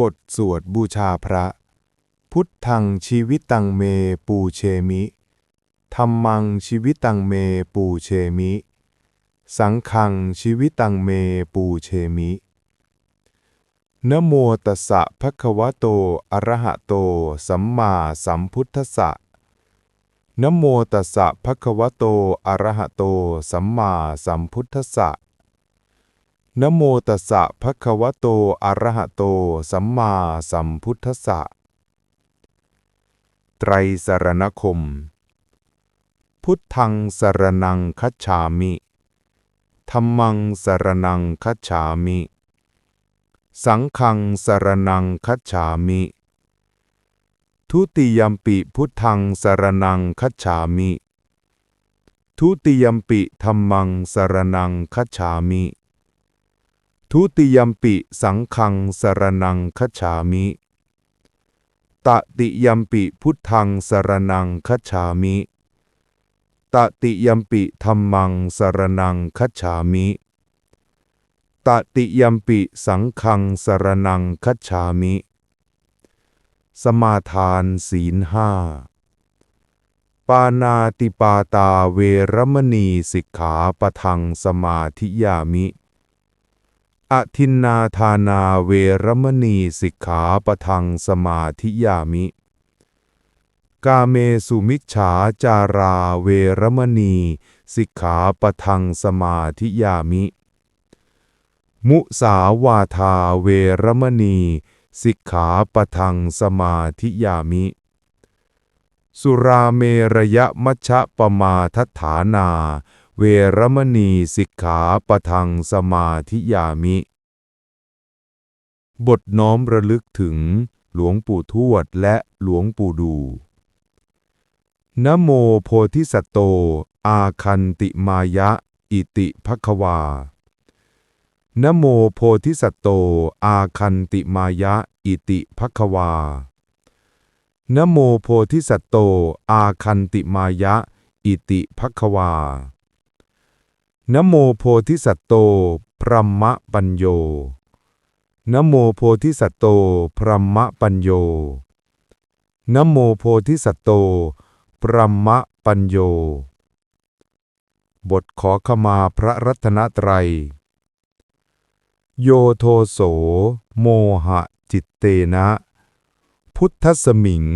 บทสวดบูชาพระ พุทธังชีวิตังเมปูเชมิธรรมังชีวิตังเมปูเชมิ สังฆังชีวิตังเมปูเชมินโมตัสสะภะคะวะโต อะระหะโต สัมมาสัมพุทธัสสะนโมตัสสะภะคะวะโต อะระหะโต สัมมาสัมพุทธัสสะ นโมตัสสะภะคะวะโต อะระหะโต สัมมาสัมพุทธัสสะ ไตรสรณคม พุทธังสรณังคัจฉามิธัมมังสรณังคัจฉามิ สังฆังสรณังคัจฉามิ ทุติยมปิพุทธังสรณังคัจฉามิ ทุติยมปิธัมมังสรณังคัจฉามิ ทุติยมปิสังฆังสรณังคัจฉามิตติยมปิพุทธังสรณังคัจฉามิตติยมปิธัมมังสรณังคัจฉามิตติยมปิสังฆังสรณังคัจฉามิ สมาทานศีลห้า ปานาติปาตาเวรมณีสิกขาปะทังสมาธิยามิ อทินนาทานาเวรมณีสิกขาปทังสมาธิยามิ กาเมสุมิจฉาจาราเวรมณีสิกขาปทังสมาธิยามิ มุสาวาทาเวรมณีสิกขาปทังสมาธิยามิ สุราเมระยะมัชฌะปมาทัฐานา เวรมณีสิกขาปะทังสมาธิยามิ บทน้อมระลึกถึงหลวงปู่ทวดและหลวงปู่ดูนะโมโพธิสัตโต อาคันติมายะ อิติภควานะโมโพธิสัตโต อาคันติมายะ อิติภควานะโมโพธิสัตโต อาคันติมายะ อิติภควา นโมโพธิสัตโต พรหมปัญโยนโมโพธิสัตโต พรหมปัญโยนโมโพธิสัตโต พรหมปัญโย บทขอขมาพระรัตนตรัย โยโทโส โมหะจิตเตนะ พุทธสมิง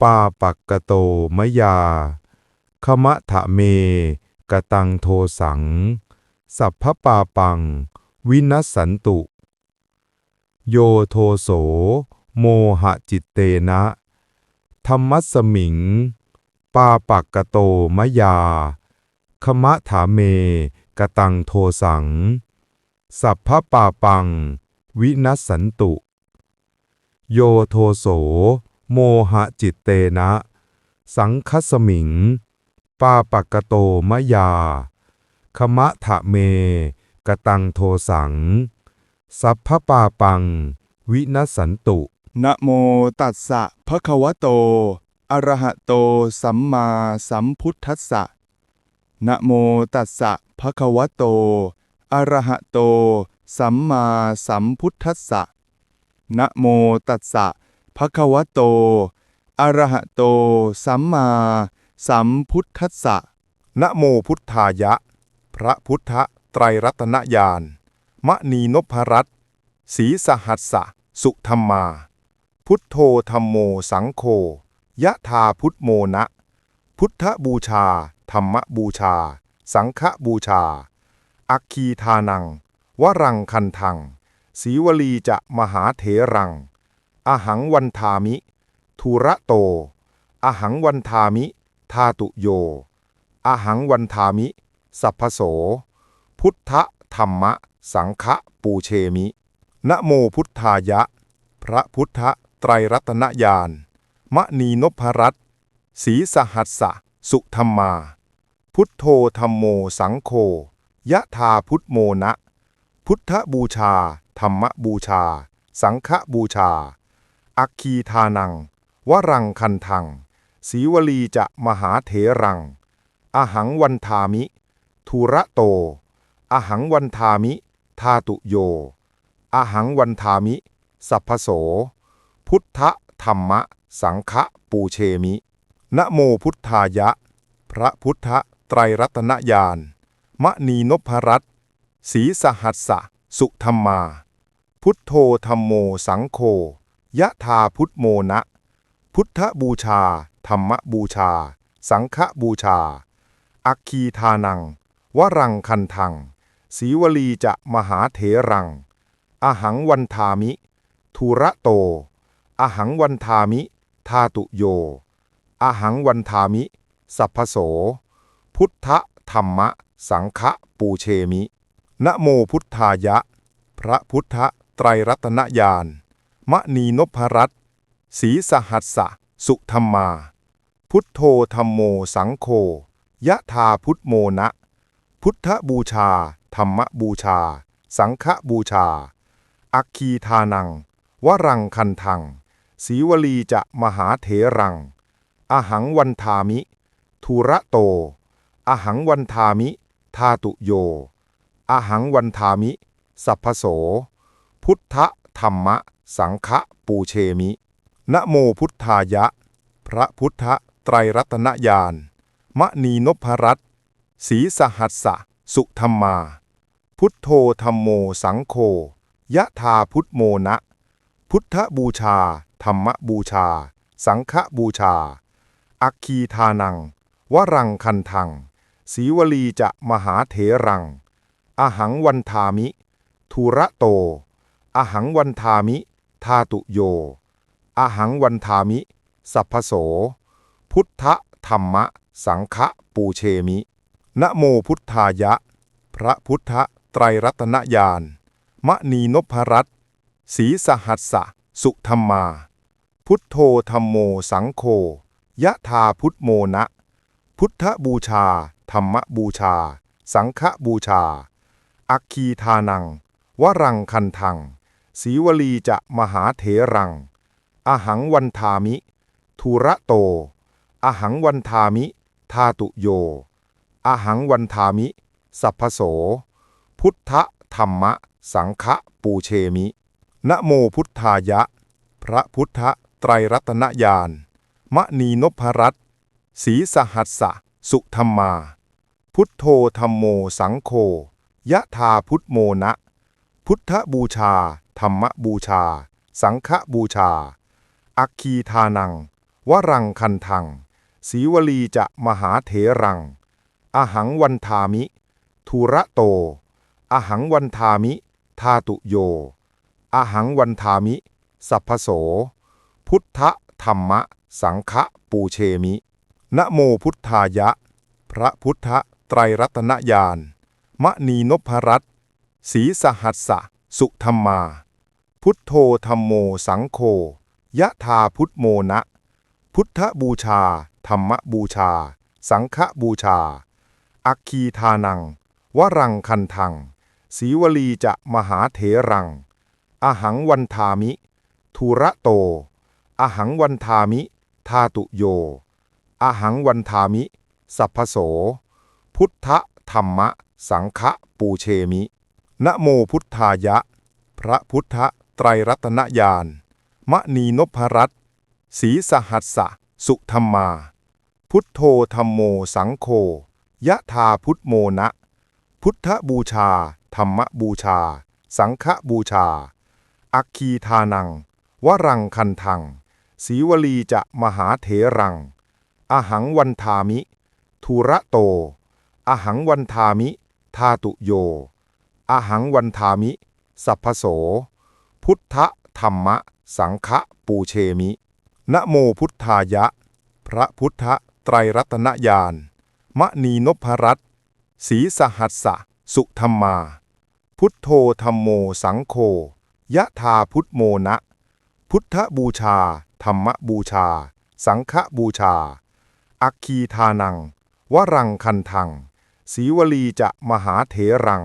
ปาปักกโตมยาขมะทะเม กตังโทสัง สัพพปาปัง วินัสสันตุ โยโทโส โมหะจิตเตนะ ธรรมัสมิง ปาปักกโตมยา ขมะถาเม กตังโทสัง สัพพปาปัง วินัสสันตุ โยโทโส โมหะจิตเตนะ สังคสมิง ปาปักกะโตมยา ขมะทะเม กตังโทสัง สัพพปาปัง วินัสสันตุ นะโมตัสสะภะคะวะโต อะระหะโต สัมมาสัมพุทธัสสะ นะโมตัสสะภะคะวะโต อะระหะโต สัมมาสัมพุทธัสสะ นะโมตัสสะภะคะวะโต อะระหะโต สัมมา สัมพุทธัสสะนะโมพุทธายะ พระพุทธไตรรัตนญาณมณีนพรัตน์ศรีสหัสสะ สุธรรมา พุทโธธรรมโมสังโฆยะธาพุทโมนะ พุทธบูชา ธรรมบูชา สังฆบูชา อัคคีทานัง วรังคันทังสีวลีจะมหาเถรัง อหังวันทามิ ทุระโต อหังวันทามิ ทาตุโย อหังวันทามิ สัพพโส พุทธธรรมะ สังฆปูเชมิ นะโมพุทธายะ พระพุทธไตรรัตนญาณมณีนพรัตน์ศรีสหัสสะ สุธรรมา พุทโธธรรมโมสังโฆยะธาพุทโมนะ พุทธบูชา ธรรมบูชา สังฆบูชา อัคคีทานัง วรังคันทัง สีวลีจะมหาเถรัง อหังวันทามิ ทุระโต อหังวันทามิ ทาตุโย อหังวันทามิ สัพพโส พุทธธรรมะ สังฆะปูเชมิ นะโมพุทธายะ พระพุทธไตรรัตนญาณมณีนพรัตน์ศรีสหัสสะ สุธรรมา พุทโธธรรมโมสังโฆยะธาพุทโมนะ พุทธบูชา ธรรมบูชา สังฆบูชา อัคคีทานัง วรังคันทัง สีวลีจะมหาเถรัง อหังวันทามิ ทุระโต อหังวันทามิ ทาตุโย อหังวันทามิ สัพพโส พุทธธรรมะ สังฆปูเชมิ นะโมพุทธายะ พระพุทธไตรรัตนญาณมณีนพรัตศีสหัสสะ สุธรรมา พุทโธธรรมโมสังโฆยะธาพุทโมนะ พุทธบูชา ธรรมบูชา สังฆบูชา อัคคีทานัง วรังคันทังสีวลีจะมหาเถรัง อหังวันทามิ ทุระโต อหังวันทามิ ทาตุโย อหังวันทามิ สัพพโส พุทธธรรมะ สังฆปูเชมิ นะโมพุทธายะ พระพุทธไตรรัตนญาณมณีนพรัตน์ศรีสหัสสะ สุธรรมา พุทโธธรรมโมสังโฆยะธาพุทโมนะ พุทธบูชา ธรรมบูชา สังฆบูชา อัคคีทานัง วรังคันทังสีวลีจะมหาเถรัง อหังวันทามิ ทุระโต อหังวันทามิ ทาตุโย อหังวันทามิ สัพพโส พุทธธรรมะ สังฆปูเชมิ นะโมพุทธายะ พระพุทธไตรรัตนญาณมณีนพรัตน์ศรีสหัสสะ สุธรรมา พุทโธธรรมโมสังโฆยะธาพุทโมนะ พุทธบูชา ธรรมบูชา สังฆบูชา อัคคีทานัง วรังคันทัง สีวลีจะมหาเถรัง อหังวันทามิ ทุระโต อหังวันทามิ ทาตุโย อหังวันทามิ สัพพโส พุทธธรรมะ สังฆปูเชมิ นะโมพุทธายะ พระพุทธไตรรัตนญาณมณีนพรัตน์ศรีสหัสสะ สุธรรมา พุทโธธรรมโมสังโฆยะธาพุทโมนะ พุทธบูชา ธรรมบูชา สังฆบูชา อัคคีทานัง วรังคันทัง สีวลีจะมหาเถรัง อหังวันทามิ ทุระโต อหังวันทามิ ทาตุโย อหังวันทามิ สัพพโส พุทธธรรมะ สังฆปูเชมิ นะโมพุทธายะ พระพุทธไตรรัตนญาณมณีนพรัตน์ศรีสหัสสะ สุธรรมา พุทโธธรรมโมสังโฆ ยะธาพุทโมนะ พุทธบูชา ธรรมบูชา สังฆบูชา อัคคีทานัง วรังคันทังสีวลีจะมหาเถรัง อหังวันทามิ ทุระโต อหังวันทามิ ทาตุโย อหังวันทามิ สัพพโส พุทธธรรมะ สังฆปูเชมิ นะโมพุทธายะ พระพุทธไตรรัตนญาณ มณีนพรัตน์ศรีสหัสสะ สุธรรมา พุทโธธรรมโมสังโฆยะธาพุทโมนะ พุทธบูชา ธรรมบูชา สังฆบูชา อัคคีทานัง วรังคันทังสีวลีจะมหาเถรัง อหังวันทามิ ทุระโต อหังวันทามิ ทาตุโย อหังวันทามิ สัพพโส พุทธธรรมะ สังฆปูเชมิ นะโมพุทธายะ พระพุทธไตรรัตนญาณมณีนพรัตศรีสหัสสะ สุธรรมา พุทโธธรรมโมสังโฆยะธาพุทโมนะ พุทธบูชา ธรรมบูชา สังฆบูชา อัคคีทานัง วรังคันทังสีวลีจะมหาเถรัง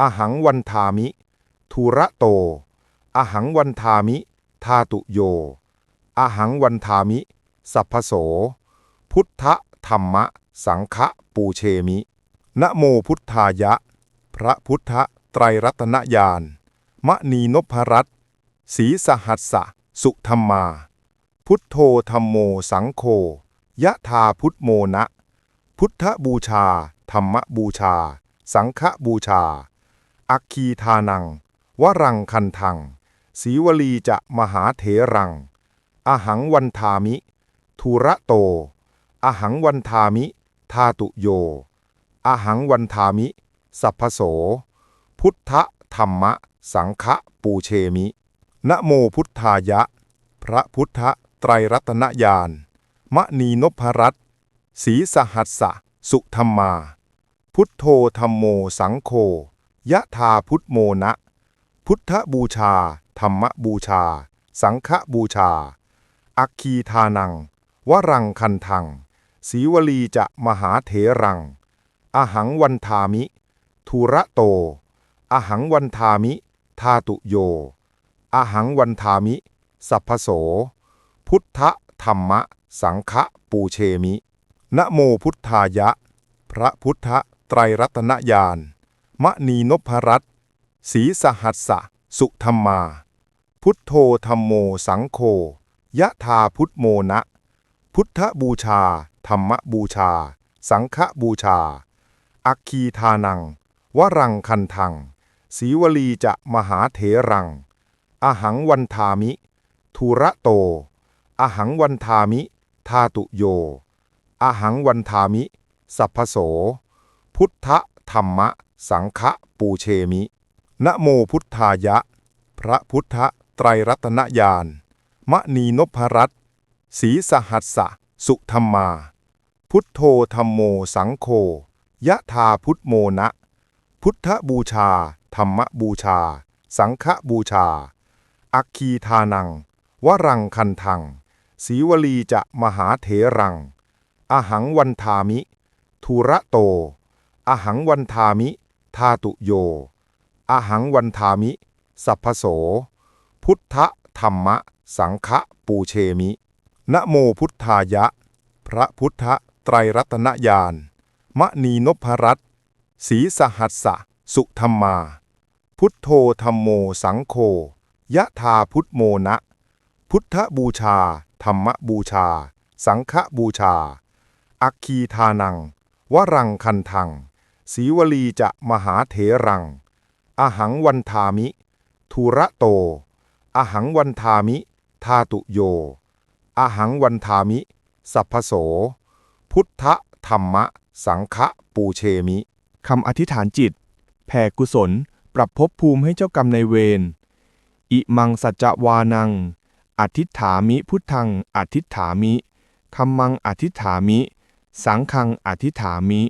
อหังวันทามิ ทุระโต อหังวันทามิ ทาตุโย อหังวันทามิ สัพพโส พุทธธรรมะ สังฆปูเชมิ นะโมพุทธายะ พระพุทธไตรรัตนญาณมณีนพรัตศสีสหัสสะ สุธรรมา พุทโธธรรมโมสังโฆยะธาพุทโมนะ พุทธบูชา ธรรมบูชา สังฆบูชา อัคคีทานัง วรังคันทัง สีวลีจะมหาเถรัง อหังวันทามิ ทุระโต อหังวันทามิ ทาตุโย อหังวันทามิ สัพพโส พุทธธรรมะ สังฆปูเชมิ นะโมพุทธายะ พระพุทธไตรรัตนญาณมณีนพรัตสีสหัสสะ สุธรรมา พุทโธธรรมโมสังโฆยะธาพุทโมนะ พุทธบูชา ธรรมบูชา สังฆบูชา อัคคีทานัง วรังคันทังสีวลีจะมหาเถรัง อหังวันทามิ ทุระโต อหังวันทามิ ทาตุโย อหังวันทามิ สัพพโส พุทธธรรมะ สังฆปูเชมิ นะโมพุทธายะ พระพุทธไตรรัตนญาณมณีนพรัตสีสหัสสะ สุธรรมา พุทโธธรรมโมสังโฆยะธาพุทโมนะ พุทธบูชา ธรรมบูชา สังฆบูชา อัคคีทานัง วรังคันทังสีวลีจะมหาเถรัง อหังวันทามิ ทุระโต อหังวันทามิ ทาตุโย อหังวันทามิ สัพพโส พุทธธรรมะ สังฆปูเชมิ นะโมพุทธายะ พระพุทธ ไตรรัตนญาณมณีนพรัตน์สีสหัสสะ สุธรรมา พุทโธธรรมโมสังโฆยะธาพุทโมนะ พุทธบูชา ธรรมบูชา สังฆบูชา อัคคีทานัง วรังคันทังสีวลีจะมหาเถรัง อหังวันทามิ ทุระโต อหังวันทามิ ทาตุโย อหังวันทามิ สัพพโส พุทธธรรมะ สังฆปูเชมิ นะโมพุทธายะ พระพุทธไตรรัตนญาณมณีนพรัตน์สีสหัสสะ สุธรรมา พุทโธธรรมโมสังโฆยะธาพุทโมนะ พุทธบูชา ธรรมบูชา สังฆบูชา อัคคีทานัง วรังคันทังสีวลีจะมหาเถรัง อหังวันทามิ ทุระโต อหังวันทามิ ทาตุโย อหังวันทามิ สัพพโส พุทธธรรมะ สังฆปูเชมิ คำอธิษฐานจิต แผ่กุศล ปรับภพภูมิให้เจ้ากรรมในเวร อิมังสัจวานัง อธิษฐามิพุทธัง อธิษฐามิคัมมังอธิษฐามิ สังฆังอธิษฐามิ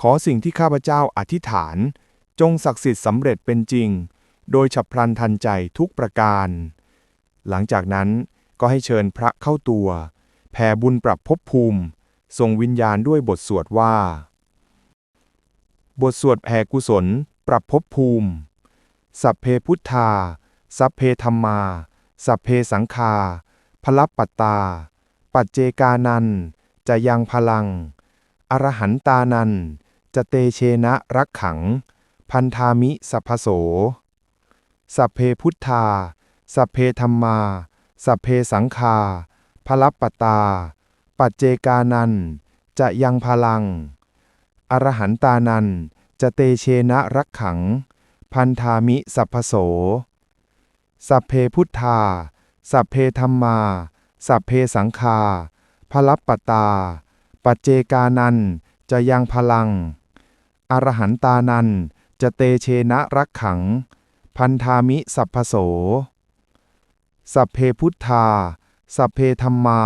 ขอสิ่งที่ข้าพเจ้าอธิษฐาน จงศักดิ์สิทธิ์สำเร็จเป็นจริง โดยฉับพลันทันใจทุกประการ หลังจากนั้นก็ให้เชิญพระเข้าตัว แผ่บุญปรับภพภูมิส่งวิญญาณด้วยบทสวดว่า บทสวดแผ่กุศล ปรับภพภูมิ สัพเพพุทธา สัพเพธรรมา สัพเพสังคาพลับปัตตา ปัจเจกานัน จะยังพลัง อรหันตานัน จะเตเชนะรักขัง พันธามิสัพพโส สัพเพพุทธา สัพเพธรรมา สัพเพสังคาพลับปัตา ปัจเจกานัน จะยังพลัง อรหันตานัน จะเตเชนะรักขัง พันธามิสัพพโส สัพเพพุทธา สัพเพธรรมา สัพเพสังคาพลับปัตตา ปัจเจกานัน จะยังพลัง อรหันตานัน จะเตเชนะรักขัง พันธามิสัพพโส สัพเพพุทธา สัพเพธรรมา